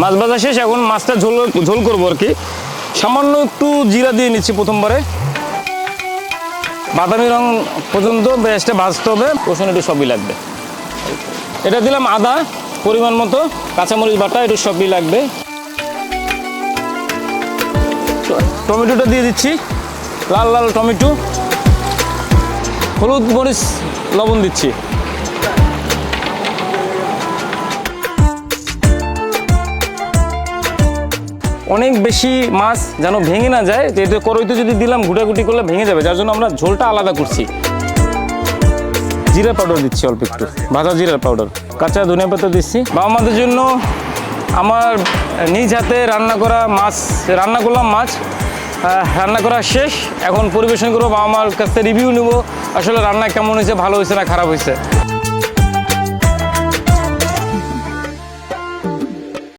মাছ ভাজা শেষ, এখন মাছটা ঝোল ঝোল করব আর কি। সামান্য একটু জিরা দিয়ে নিচ্ছি প্রথমবারে। বাদামি রং পর্যন্ত পেঁয়াজটা ভাজতে হবে, রসুন একটু সবই লাগবে। এটা দিলাম আদা, পরিমাণ মতো, কাঁচামরিচ বাটা একটু সবই লাগবে। টমেটোটা দিয়ে দিচ্ছি, লাল লাল টমেটো। হলুদ মরিচ, লবণ দিচ্ছি। অনেক বেশি মাছ যেন ভেঙে না যায় তো এতে করইতে যদি দিলাম গুটাগুটি করলে ভেঙে যাবে। যার জন্য আমরা ঝোলটা আলাদা করছি। জিরা পাউডার দিচ্ছি অল্প একটু। ভাজা জিরার পাউডার কাঁচা ধনিয়া পাতা দিচ্ছি। বাবা মাদের জন্য আমার নিজ হাতে রান্না করা মাছ রান্না করলাম মাছ রান্না করা শেষ। এখন পরিবেশন করব বাবা মার কাছ থেকে রিভিউ নেব আসলে রান্না কেমন হয়েছে ভালো হয়েছে না খারাপ হয়েছে।